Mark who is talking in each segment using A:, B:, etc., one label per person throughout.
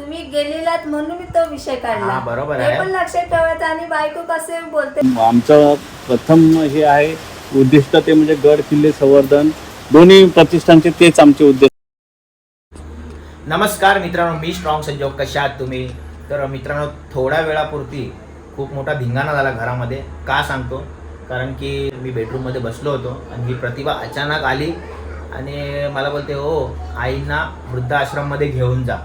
A: तुम्ही गेलेलात म्हणून मी तो विषय काढला.
B: हा, बरोबर आहे.
A: पण लक्षात ठेवायचं आणि बायको कसे बोलते.
C: आमचं प्रथम हे आहे उद्दिष्ट ते म्हणजे गड किल्ले संवर्धन. दोन्ही प्रतिष्ठानचे तेच आमचे उद्देश
B: नमस्कार मित्रांनो मी स्ट्रॉंग संजोग कशा आहात तुम्ही? तर मित्रांनो थोड्या वेळापुरती खूप मोठा धिंगाणा झाला घरामध्ये. का सांगतो? कारण की मी बेडरूममध्ये बसलो होतो आणि ही प्रतिभा अचानक आली आणि मला बोलते हो आईंना वृद्धाश्रममध्ये घेऊन जा.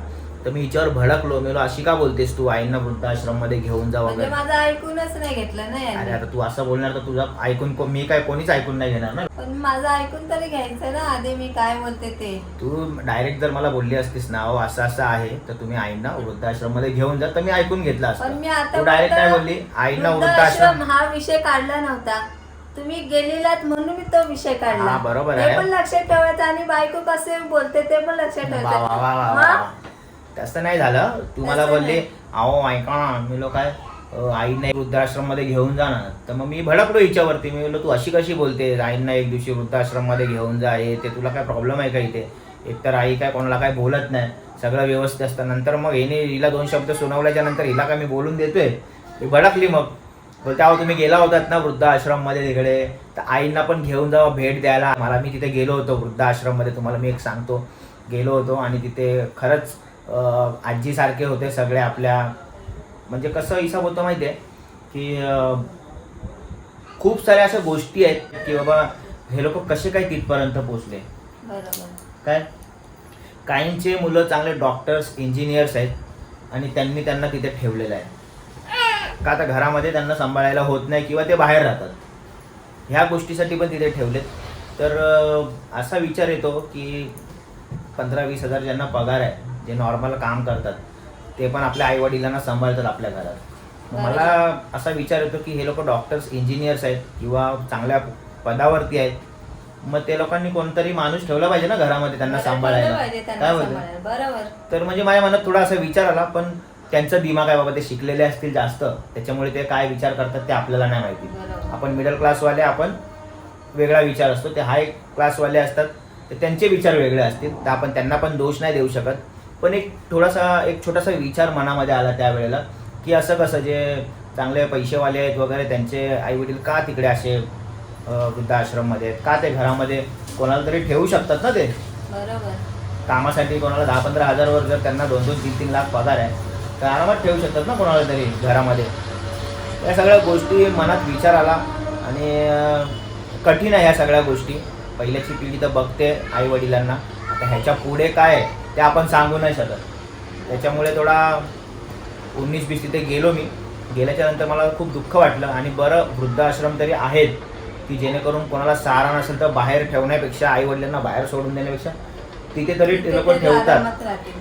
B: तर मी हिच्यावर भडकलो. मी अशी का बोलतेस तू? आईंना वृद्धाश्रममध्ये घेऊन जा
A: म्हणजे
B: वगैरे.
A: माझं ऐकूनच नाही घेतलं ना
B: अरे
A: यांनी
B: आता तू असं बोलणार तर तुझं ऐकून को- मी काय कोणीच ऐकून नाही घेणार ना?
A: पण माझं ऐकून तरी घ्यायचं ना. आधी मी काय बोलते ते.
B: तू डायरेक्ट जर मला बोलली असतीस ना असं असं आहे तर तुम्ही आईंना वृद्धाश्रममध्ये घेऊन जा. तर मी ऐकून घेतलं
A: पण मी आता
B: तू डायरेक्ट काय
A: फक्त
B: बोलली आईंना
A: वृद्धाश्रम
B: वृद्धाश्रम
A: हा विषय काढला नव्हता. तुम्ही गेलेलात म्हणून मी तो विषय
B: हा,
A: काढला
B: बरोबर
A: ते
B: आहे.
A: पण लक्षात ठेवायचं. आणि बायको कसे बोलते ते पण लक्षात
B: वा वा वा वा वा
A: ठेवायचं
B: वा.
A: मग?
B: तसं नाही झालं. तू मला
A: तसं
B: बोलली. अहो ऐका मी लोक काय आईंना वृद्धाश्रममध्ये घेऊन जा ना तर मग मी भडकलो हिच्यावरती. मी बोललो तू अशी कशी बोलते? आईंना एक दिवशी वृद्धाश्रममध्ये घेऊन जा हे ते तुला काय प्रॉब्लेम आहे का इथे? एकतर आई काय कोणाला काय बोलत नाही सगळं व्यवस्थित असतं. नंतर मग हिने हिला दोन शब्द सुनावल्याच्या नंतर हिला काय मी बोलून देतोय? मी भडकली मग. बोलते अहो तुम्ही गेला होतात ना वृद्धाश्रममध्ये तिकडे? तर आईंना पण घेऊन जावं भेट द्यायला. मला मी तिथे गेलो होतो वृद्धाश्रममध्ये तुम्हाला मी एक सांगतो. गेलो होतो आणि तिथे खरंच आजीसारखे होते सगळे आपल्या. म्हणजे कसं हिसाब होतं माहिती आहे की खूप साऱ्या अशा गोष्टी आहेत की बाबा हे लोक कसे काय तिथपर्यंत पोचले काय? काहींचे मुलं चांगले डॉक्टर्स इंजिनियर्स आहेत आणि त्यांनी त्यांना तिथे ठेवलेलं आहे. का आता घरामध्ये त्यांना सांभाळायला होत नाही किंवा ते बाहेर राहतात. ह्या गोष्टीसाठी पण तिथे ठेवलेत. तर असा विचार येतो की पंधरा वीस हजार ज्यांना पगार आहे जे नॉर्मल काम करतात ते पण आपल्या आई वडिलांना सांभाळतात आपल्या घरात. मला असा विचार येतो की हे लोक डॉक्टर्स इंजिनियर्स आहेत किंवा चांगल्या पदावरती आहेत मग ते लोकांनी कोणतरी माणूस ठेवला पाहिजे ना घरामध्ये त्यांना सांभाळायला. काय बोलतो तर म्हणजे माझ्या मनात थोडा असा विचार आला पण त्यांचा दिमाग आहे बाबा ते शिकलेले असतील जास्त त्याच्यामुळे ते काय विचार करतात ते आपल्याला नाही माहिती. आपण मिडल क्लासवाले आपण वेगळा विचार असतो. ते हाय क्लासवाले असतात तर त्यांचे विचार वेगळे असतील तर आपण त्यांना पण दोष नाही देऊ शकत. पण एक थोडासा एक छोटासा विचार मनामध्ये आला त्यावेळेला की असं कसं जे चांगले पैसेवाले आहेत वगैरे त्यांचे आई वडील का तिकडे असे वृद्धाश्रममध्ये आहेत? का ते घरामध्ये कोणाला तरी ठेवू शकतात ना ते?
A: बरोबर.
B: कामासाठी कोणाला दहा पंधरा हजारवर जर त्यांना दोन दोन तीन तीन लाख पगार आहे तर आरामात ठेवू शकतात ना कोणाला तरी घरामध्ये? या सगळ्या गोष्टी मनात विचार आला आणि कठीण आहे ह्या सगळ्या गोष्टी. पहिल्याची पिढी तर बघते आई वडिलांना आता ह्याच्या पुढे काय आहे? ते आपण सांगू नाही शकत. त्याच्यामुळे थोडा उन्नीस बीस तिथे गेलो मी. गेल्याच्यानंतर मला खूप दुःख वाटलं आणि बरं वृद्धाश्रम तरी आहेत की जेणेकरून कोणाला सारा नसेल तर बाहेर ठेवण्यापेक्षा आई वडिलांना बाहेर सोडून देण्यापेक्षा तिथे तरी ते लोक ठेवतात.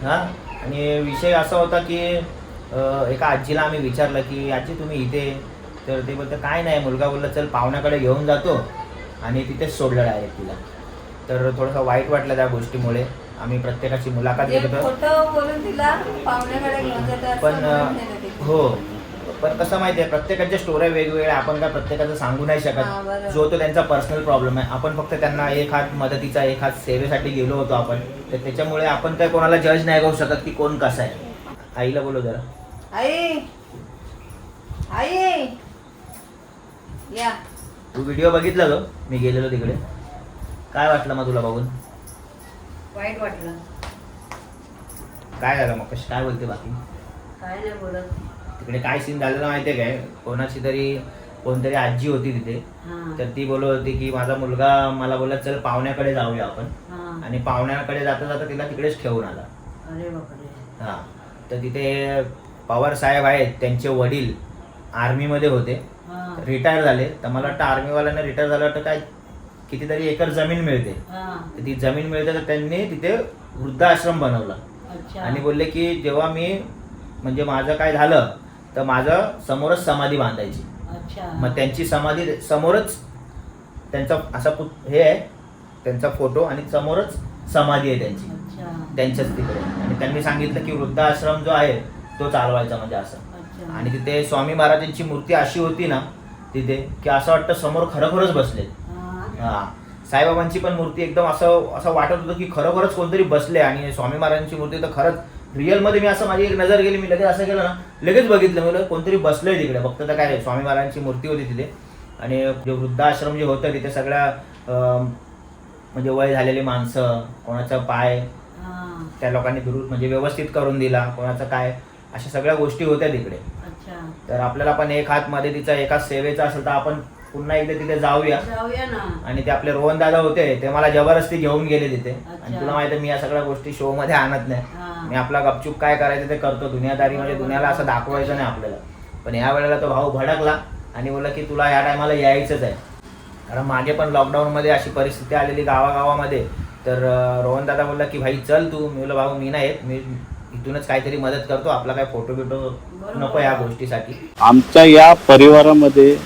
B: हा? आणि विषय असा होता की एका आजीला आम्ही विचारलं की आजी तुम्ही इथे तर ते बोलतं काय नाही. मुलगा बोलला चल पाहुण्याकडे घेऊन जातो आणि तिथेच सोडलं डायरेक्ट तिला. तर थोडंसं वाईट वाटलं त्या गोष्टीमुळे. आम्ही प्रत्येकाची मुलाखत घेत होतो. पण हो. पण कसं माहिती आहे प्रत्येकाच्या स्टोऱ्या वेगवेगळ्या आपण काय प्रत्येकाचं सांगू नाही शकत. जो तो त्यांचा पर्सनल प्रॉब्लेम आहे. आपण फक्त त्यांना एक हात मदतीचा एक हात सेवेसाठी गेलो होतो आपण. तर त्याच्यामुळे आपण काय कोणाला जज नाही करू शकत की कोण कसं आहे. आईला बोलू जरा.
A: आई! आई! या.
B: तू व्हिडिओ बघितला तो मी गेलेलो तिकडे. काय वाटलं मग तुला बघून?
A: वाईट वाटलं.
B: काय झालं मग? कशी काय बोलते बाकी?
A: काय नाही बोलत.
B: तिकडे काय सीन झालेलं माहितीये काय? कोणाची तरी कोणतरी आजी होती तिथे.
A: हा,
B: तर ती बोलत होती की माझा मुलगा मला बोलला चल पाहुण्याकडे जाऊया आपण.
A: हा.
B: आणि पाहुण्याकडे जाता जाता तिला तिकडेच ठेवून आला.
A: अरे बापरे.
B: हा. तर तिथे पवार साहेब आहेत त्यांचे वडील आर्मीमध्ये होते.
A: हा,
B: रिटायर झाले. तर मला वाटतं आर्मीवाल्यांना रिटायर झालं वाटतं काय कितीतरी एकर जमीन मिळते. तर ती जमीन मिळते तर त्यांनी तिथे वृद्धाश्रम बनवला. आणि बोलले की जेव्हा मी म्हणजे माझं काय झालं तर माझं समोरच समाधी बांधायची. मग त्यांची समाधी समोरच त्यांचा असा हे आहे त्यांचा फोटो आणि समोरच समाधी आहे त्यांची. त्यांच्याच तिकडे. आणि त्यांनी सांगितलं की वृद्धाश्रम जो आहे तो चालवायचा म्हणजे असं. आणि तिथे स्वामी महाराजांची मूर्ती अशी होती ना तिथे की असं वाटतं समोर खरोखरच बसले
A: हा.
B: साईबाबांची पण मूर्ती एकदम असं असं वाटत होतं की खरोखरच कोणतरी बसले आणि स्वामी महाराजांची मूर्ती तर खरंच रिअलमध्ये मी असं माझी एक नजर गेली मी लगेच असं केलं ना लगेच बघितलं. मी कोणतरी बसलंय तिकडे. फक्त तर काय स्वामी महाराजांची मूर्ती होती तिथे. आणि जे वृद्धाश्रम जे होतं तिथे सगळ्या म्हणजे वय झालेली माणसं कोणाचं पाय त्या लोकांनी दुरु म्हणजे व्यवस्थित करून दिला कोणाचं काय अशा सगळ्या गोष्टी होत्या तिकडे. तर आपल्याला पण एक हात मदतीचा एका सेवेचा असेल तर आपण पुन्हा एकदा तिथे जाऊया.
A: जाऊया ना.
B: आणि ते आपले रोहन दादा होते ते मला जबरदस्ती घेऊन गेले तिथे. आणि. तुला माहिती आहे मी या सगळ्या गोष्टी शो मध्ये आणत नाही. मी आपला गपचूप काय करायचं ते करतो. दुनियादारी म्हणजे दुनियाला असं दाखवायचं नाही आपल्याला. पण या वेळेला तो भाऊ भडकला आणि बोलला की तुला या टायमाला यायचंच आहे. कारण मागे पण लॉकडाऊन मध्ये अशी परिस्थिती आलेली गावागावामध्ये. तर रोहन दादा बोलला की भाई चल तू. मी बोललो भाऊ मी नाही येत. मी इथूनच काहीतरी मदत करतो. आपला काय फोटो बिटो नको या गोष्टीसाठी.
C: आमच्या या परिवारामध्ये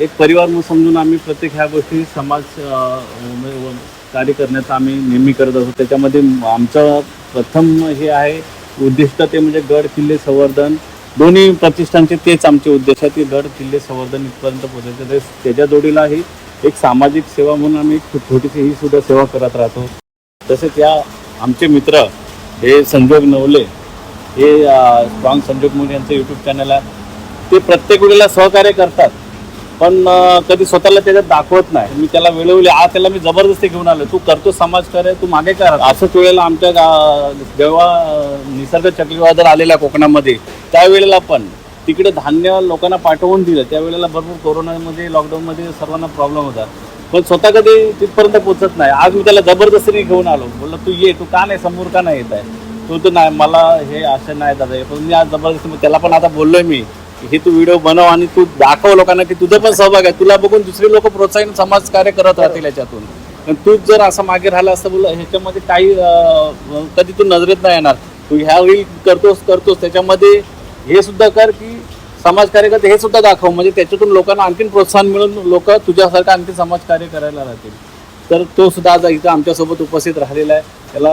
C: एक परिवार म्हणून समजून आम्ही प्रत्येक ह्या गोष्टी समाज कार्य करण्याचं आम्ही नेहमी करत असतो. त्याच्यामध्ये आमचं प्रथम हे आहे उद्दिष्ट ते म्हणजे गड किल्ले संवर्धन. दोन्ही प्रतिष्ठानचे तेच आमचे उद्देश आहे की गड किल्ले संवर्धन इथपर्यंत पोहोचायचं. ते त्याच्या जोडीलाही एक सामाजिक सेवा म्हणून आम्ही खूप छोटीशी ही सुद्धा सेवा करत राहतो. तसेच या आमचे मित्र हे संजोग नवले हे स्ट्रॉंग संजोग म्हणून यांचं यूट्यूब चॅनल आहे. ते प्रत्येक वेळेला सहकार्य करतात. पण कधी स्वतःला त्याच्यात दाखवत नाही. मी त्याला वेळोवेळी आज त्याला मी जबरदस्ती घेऊन आलो तू करतो समाज समाजकार्य तू मागे कर असंच वेळेला आमच्या गा- जेव्हा निसर्ग चक्रीवादळ आलेला कोकणामध्ये त्यावेळेला पण तिकडे धान्य लोकांना पाठवून दिलं. त्यावेळेला भरपूर कोरोनामध्ये लॉकडाऊनमध्ये सर्वांना प्रॉब्लेम होता. पण स्वतः कधी तिथपर्यंत पोहोचत नाही. आज मी त्याला जबरदस्तीने घेऊन आलो. बोललो तू ये तू का नाही समोर का नाही येत आहे? तो तर नाही मला हे असं नाही दादा पण मी आज जबरदस्ती त्याला पण आता बोललोय मी. हे तू व्हिडिओ बनव आणि तू दाखव लोकांना की तुझं पण सहभाग आहे. तुला बघून दुसरे लोक प्रोत्साहन समाज कार्य करत राहतील याच्यातून. पण तू जर असं मागे राहिला असं बोललं ह्याच्यामध्ये काही कधी तू नजरेत नाही येणार. तू ह्या रील करतोस करतोस. त्याच्यामध्ये हे सुद्धा कर की समाजकार्य करते हे सुद्धा दाखव. म्हणजे त्याच्यातून लोकांना आणखीन प्रोत्साहन मिळून लोक तुझ्यासारखं आणखी समाजकार्य करायला राहतील. तर तो सुद्धा आज इथं आमच्यासोबत उपस्थित राहिलेला आहे. त्याला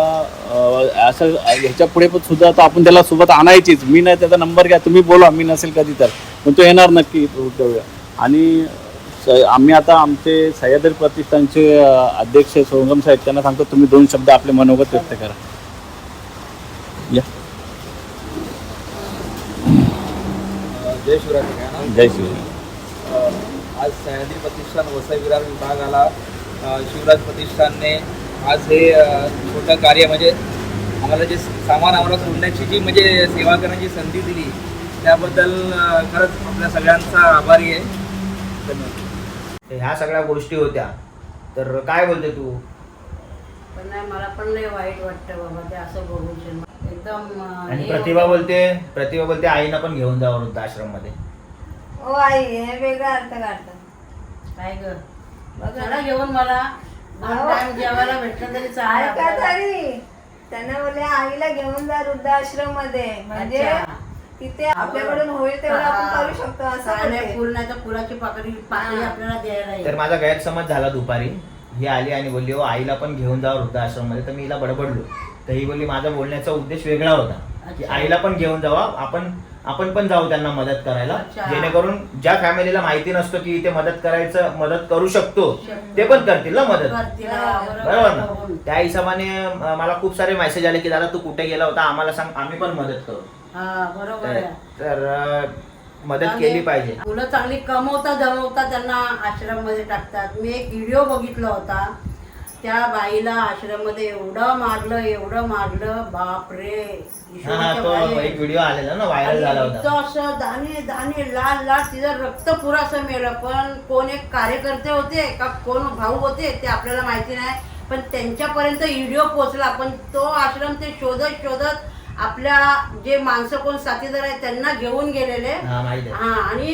C: असं ह्याच्या पुढे पण सुद्धा तो आपण त्याला सोबत आणायचीच. मी नाही त्याचा नंबर घ्या तुम्ही बोला. मी नसेल कधी तर. पण तो येणार नक्की उद्या आणि आम्ही आता आमचे सह्याद्री प्रतिष्ठानचे अध्यक्ष सोहम साहेब त्यांना सांगतो तुम्ही दोन शब्द आपले मनोगत व्यक्त करा. या.
D: जय शिवराज.
C: जय श्री
D: अ, आज सह्याद्री प्रतिष्ठान वसई विरार विभागाला शिवराज प्रतिष्ठानने आज हे छोटं कार्य म्हणजे आम्हाला जे सामान आम्हाला सोडण्याची जी म्हणजे सेवा करण्याची संधी दिली त्याबद्दल खरंच आपल्या सगळ्यांचा आभारी आहे. धन्यवाद.
B: ह्या सगळ्या गोष्टी होत्या. तर काय बोलते तू?
A: पण नाही मला पण लय वाईट वाटतं बाबा ते असं बघून एकदम
B: आणि
A: हे
B: प्रतिभा. बोलते प्रतिभा बोलते आईना पण घेऊन जा वृद्धाश्रममध्ये
A: ओ आई हे वेगळा अर्थ काढतात. काय ग? घेऊन मला दोन. टाइम जेवायला भेटलं तरी चालेल
E: ऐका
A: आपल्याला.
E: तरी त्यांना बोलले आईला घेऊन जा वृद्धाश्रममध्ये म्हणजे
A: अच्छा.
E: तिथे आपल्याकडून होईल तेवढं आपण करू शकतो असं
A: तर फुलाची पाकळी पाकळी
E: हा.
A: आपल्याला द्यायला येईल.
B: तर माझा गैरसमज झाला दुपारी ही आली आणि बोलली हो आईला पण घेऊन जा वृद्धाश्रममध्ये तर मी हिला बडबडलो तर ही बोलली माझा बोलण्याचा उद्देश वेगळा होता की
A: अच्छा.
B: आईला पण घेऊन जावा आपण आपण पण जाऊ त्यांना मदत करायला. जेणेकरून ज्या फॅमिलीला माहिती नसतं की इथे मदत करायचं मदत करू शकतो. ते पण करतील ना मदत. बरोबर. ना. त्या हिशोबाने मला खूप सारे मेसेज आले की दादा तू कुठे गेला होता? आम्हाला सांग आम्ही पण मदत करू.
A: हा बरोबर
B: तर मदत केली पाहिजे.
A: मुलं चांगली कमवता जमवता त्यांना आश्रममध्ये टाकतात. मी एक व्हिडिओ बघितला होता. त्या बाईला आश्रममध्ये एवढं मारलं एवढं मारलं बापरे.
B: हा हा तो एक व्हिडिओ आलेला ना व्हायरल झाला होता.
A: असं दाणे दाणे लाल लाल तिचं रक्त पुरासं मेलं. पण कोण एक कार्यकर्ते होते का कोण भाऊ होते ते आपल्याला माहिती नाही. पण त्यांच्यापर्यंत व्हिडिओ पोहोचला. पण तो आश्रम ते शोधत शोधत आपल्या जे माणसं कोण साथीदार आहेत त्यांना घेऊन गेलेले.
B: हा माहिती आहे.
A: हा आणि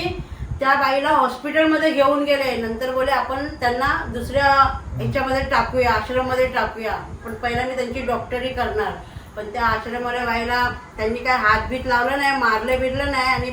A: त्या बाईला हॉस्पिटलमध्ये घेऊन गेले. नंतर बोले आपण त्यांना दुसऱ्या ह्याच्यामध्ये टाकूया आश्रममध्ये टाकूया. पण पहिला मी त्यांची डॉक्टरी करणार. पण त्या आश्रमवाल्या बाईला त्यांनी काय हात बीत लावलं नाही मारले बिरलं नाही. आणि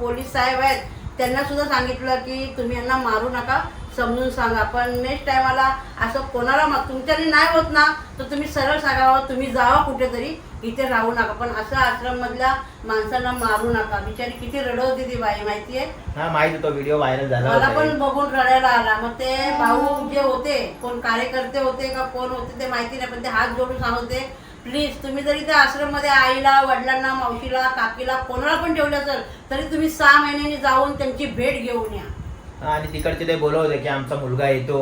A: पोलीस साहेब आहेत त्यांना सुद्धा सांगितलं की तुम्ही यांना मारू नका समजून सांगा. पण नेक्स्ट टायमाला असं कोणाला तुमच्याने नाही होत ना तर तुम्ही सरळ सांगावं तुम्ही जावा कुठेतरी. इथे राहू नका. पण असं आश्रम मधल्या माणसांना मारू नका. बिचारी किती रडत होती ती बाई माहितीये?
B: हा माहिती तो व्हिडिओ व्हायरल झाला
A: मला
B: होता
A: पण बघून रडायला आला. मग ते भाऊ जे होते कोण कार्यकर्ते होते का कोण होते ते माहिती नाही पण ते हात जोडून सांगते प्लीज तुम्ही जरी त्या आश्रममध्ये आईला वडिलांना मावशीला काकीला कोणाला पण ठेवलं असेल तरी तुम्ही सहा महिन्यांनी जाऊन त्यांची भेट घेऊन या.
B: आणि तिकडचे ते बोलवते की आमचा मुलगा येतो.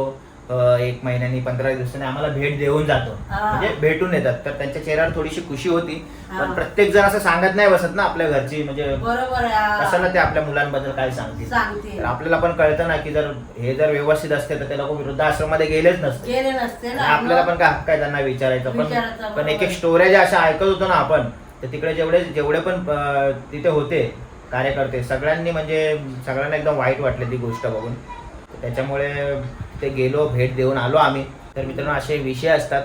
B: एक महिन्यानी पंधरा दिवसांनी आम्हाला भेट देऊन जातो. म्हणजे भेटून येतात. तर त्यांच्या चेहऱ्यावर थोडीशी खुशी होती. पण प्रत्येक जण असं सांगत नाही बसत ना आपल्या घरची. म्हणजे
A: बरोबर
B: कशाला ते आपल्या मुलांबद्दल काय सांगतील.
A: सांगतील.
B: तर आपल्याला पण कळतं ना की जर हे जर व्यवस्थित असते तर ते लोक वृद्धाश्रमामध्ये गेलेच नसते. आपल्याला पण काय हक्क आहे त्यांना विचारायचं? पण पण एक. एक स्टोऱ्या ज्या अशा ऐकत होतो ना आपण तर तिकडे जेवढे जेवढे पण तिथे होते कार्यकर्ते सगळ्यांनी म्हणजे सगळ्यांना एकदम वाईट वाटले ती गोष्ट बघून. त्याच्यामुळे ते गेलो भेट देऊन आलो आम्ही. तर मित्रांनो असे विषय असतात.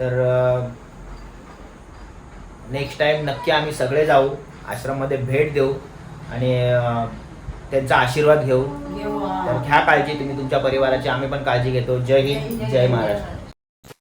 B: तर नेक्स्ट टाइम नक्की आम्ही सगळे जाऊ आश्रममध्ये भेट देऊ आणि त्यांचा आशीर्वाद घेऊ.
A: घेऊ
B: तर घ्या काळजी तुम्ही तुमच्या परिवाराची आम्ही पण काळजी घेतो. जय हिंद जय महाराष्ट्र.